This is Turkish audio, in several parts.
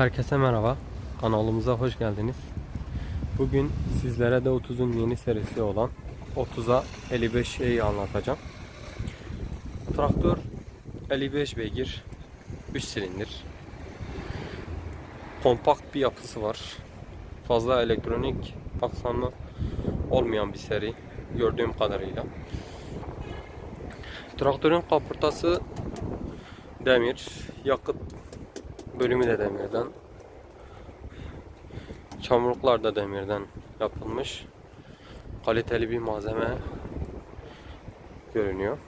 Herkese merhaba. Kanalımıza hoş geldiniz. Bugün sizlere de 30'un yeni serisi olan 30'a 55'i anlatacağım. Traktör 55 beygir, 3 silindir. Kompakt bir yapısı var. Fazla elektronik aksamı olmayan bir seri gördüğüm kadarıyla. Traktörün kaportası demir, yakıt bölümü de demirden. Çamurluklar da demirden yapılmış. Kaliteli bir malzeme görünüyor.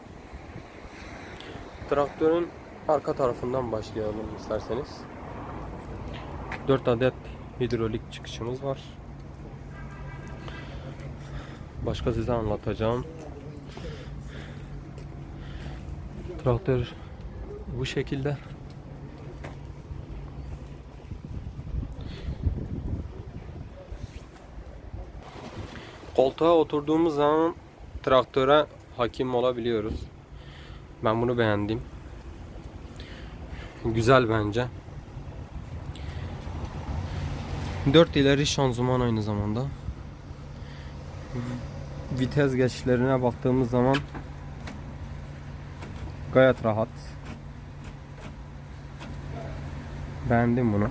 Traktörün arka tarafından başlayalım isterseniz. 4 adet hidrolik çıkışımız var. Başka size anlatacağım. Traktör bu şekilde. Koltuğa oturduğumuz zaman traktöre hakim olabiliyoruz. Ben bunu beğendim. Güzel bence. 4 ileri şanzıman aynı zamanda. Vites geçişlerine baktığımız zaman gayet rahat. Beğendim bunu.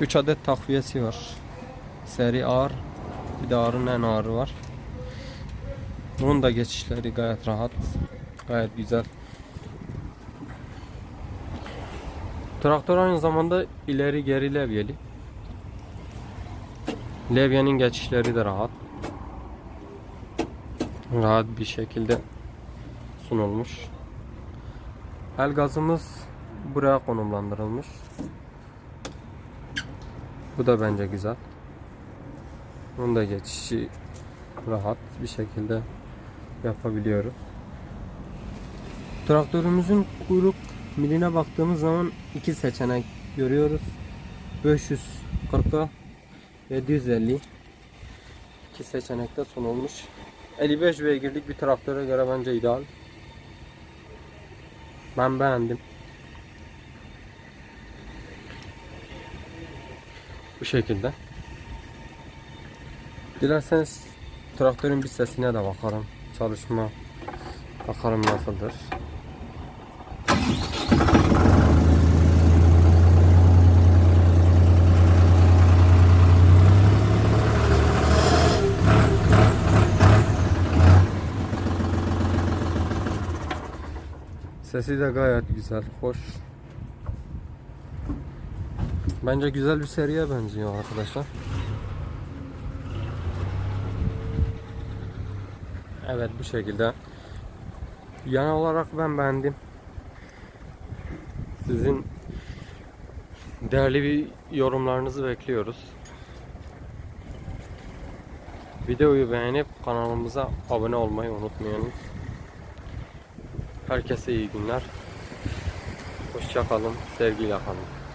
3 adet takviyesi var. Seri ağır. Bir de ağırın en ağırı var. Bunun da geçişleri gayet rahat. Gayet güzel. Traktör aynı zamanda ileri geri levyeli. Levyenin geçişleri de rahat. Rahat bir şekilde sunulmuş. El gazımız buraya konumlandırılmış. Bu da bence güzel. Bunun da geçişi rahat bir şekilde yapabiliyoruz. Traktörümüzün kuyruk miline baktığımız zaman iki seçenek görüyoruz. 540'a 750 iki seçenekte sunulmuş. 55 beygirlik bir traktöre göre bence ideal. Ben beğendim. Bu şekilde. Dilerseniz traktörün bir sesine de bakalım. Çalışma bakalım nasıldır. Sesi de gayet güzel, hoş. Bence güzel bir seriye benziyor arkadaşlar. Evet bu şekilde. Yan olarak ben beğendim. Sizin değerli bir yorumlarınızı bekliyoruz. Videoyu beğenip kanalımıza abone olmayı unutmayınız. Herkese iyi günler. Hoşça kalın, sevgiyle kalın.